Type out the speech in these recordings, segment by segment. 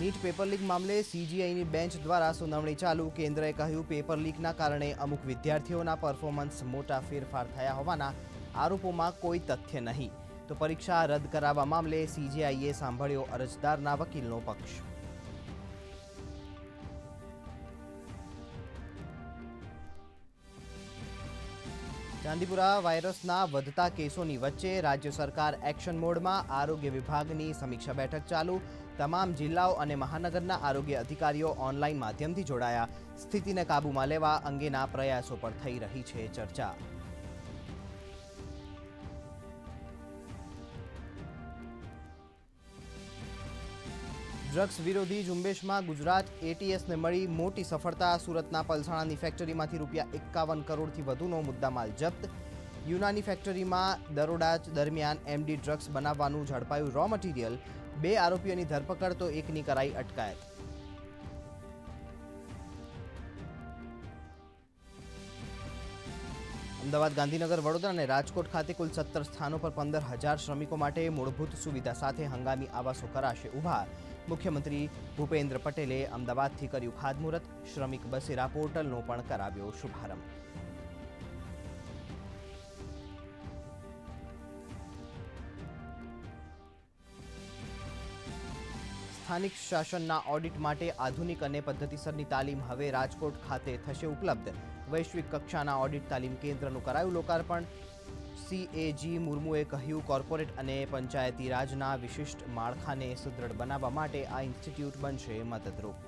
NEET paper leak મામલે સીજીઆઈની bench દ્વારા સુનાવણી ચાલુ. કેન્દ્રએ કહ્યું, પેપર લીકના કારણે અમુક વિદ્યાર્થીઓના પરફોર્મન્સ મોટા ફેરફાર થયા હોવાના આરોપોમાં કોઈ તથ્ય નહીં. તો પરીક્ષા રદ કરાવવા મામલે સીજીઆઈએ સાંભળ્યો અરજદારના વકીલનો પક્ષ. ચાંદીપુરા વાયરસના વધતા કેસોની વચ્ચે રાજ્ય સરકાર એક્શન મોડમાં આરોગ્ય વિભાગની સમીક્ષા બેઠક ચાલુ. તમામ જિલ્લાઓ અને મહાનગરના આરોગ્ય અધિકારીઓ ઓનલાઈન માધ્યમથી જોડાયા. સ્થિતિને કાબૂમાં લેવા અંગેના પ્રયાસો પર થઈ રહી છે ચર્ચા. ડ્રગ્સ વિરોધી ઝુંબેશમાં ગુજરાત એટીએસને મળી મોટી સફળતા. સુરતના પલસાણાની ફેક્ટરીમાંથી રૂપિયા એકાવન કરોડથી વધુનો મુદ્દામાલ જપ્ત. યુનાની ફેક્ટરીમાં દરોડા દરમિયાન એમડી ડ્રગ્સ બનાવવાનું ઝડપાયું રો મટીરિયલ બે આરોપીઓની ધરપકડ તો એકની કરાઈ અટકાયત. અમદાવાદ, ગાંધીનગર, વડોદરા અને રાજકોટ ખાતે કુલ સત્તર સ્થાનો પર પંદર હજાર શ્રમિકો માટે મૂળભૂત સુવિધા સાથે હંગામી આવાસો કરાશે. ઊભા મુખ્યમંત્રી ભૂપેન્દ્ર પટેલે અમદાવાદથી કર્યું ખાતમુહૂર્ત. શ્રમિક બસેરા પોર્ટલનો પણ કરાવ્યો શુભારંભ. સ્થાનિક શાસનના ઓડિટ માટે આધુનિક અને પદ્ધતિસરની તાલીમ હવે રાજકોટ ખાતે થશે ઉપલબ્ધ. વૈશ્વિક કક્ષાના ઓડિટ તાલીમ કેન્દ્રનું કરાયું લોકાર્પણ. સીએજી મુર્મુએ કહ્યું, કોર્પોરેટ અને પંચાયતી રાજના વિશિષ્ટ માળખાને સુદૃઢ બનાવવા માટે આ ઇન્સ્ટિટ્યૂટ બનશે મદદરૂપ.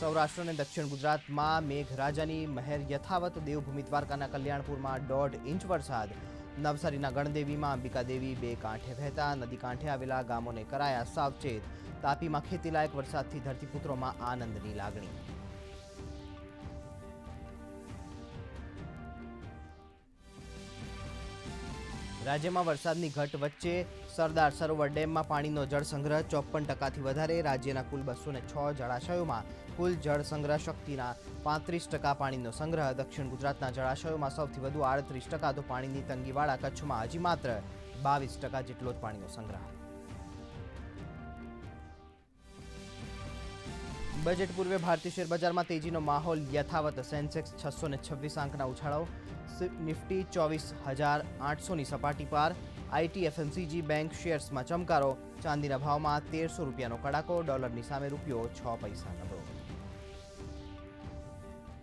સૌરાષ્ટ્ર અને દક્ષિણ ગુજરાતમાં મેઘરાજાની મહેર યથાવત. દેવભૂમિ દ્વારકાના કલ્યાણપુરમાં દોઢ ઇંચ વરસાદ. નવસારીના ગણદેવીમાં અંબિકા દેવી બે કાંઠે વહેતા નદી કાંઠે આવેલા ગામોને કરાયા સાવચેત. તાપીમાં ખેતીલાયક વરસાદથી ધરતીપુત્રોમાં આનંદની લાગણી. રાજ્યમાં વરસાદની ઘટ વચ્ચે સરદાર સરોવર ડેમમાં પાણીનો જળસંગ્રહ ચોપન ટકાથી વધારે, રાજ્યના કુલ બસો છ જળાશયોમાં કુલ જળ સંગ્રહ શક્તિના પાંત્રીસ ટકા પાણીનો સંગ્રહ, દક્ષિણ ગુજરાતના જળાશયોમાં સૌથી વધુ આડત્રીસ ટકા, તો પાણીની તંગીવાળા કચ્છમાં હજી માત્ર બાવીસ ટકા જેટલો જ પાણીનો સંગ્રહ. બજેટ પૂર્વે ભારતીય શેર બજારમાં તેજીનો માહોલ યથાવત. સેન્સેક્સ છસો ને છવ્વીસ આંકના ઉછાળો. નિફ્ટી ચોવીસ હજાર આઠસોની સપાટી પાર. આઈટી એફએમસીજી બેંક શેર્સમાં ચમકારો. ચાંદીના ભાવમાં તેરસો રૂપિયાનો કડાકો. ડોલરની સામે રૂપિયો છ પૈસા નમણો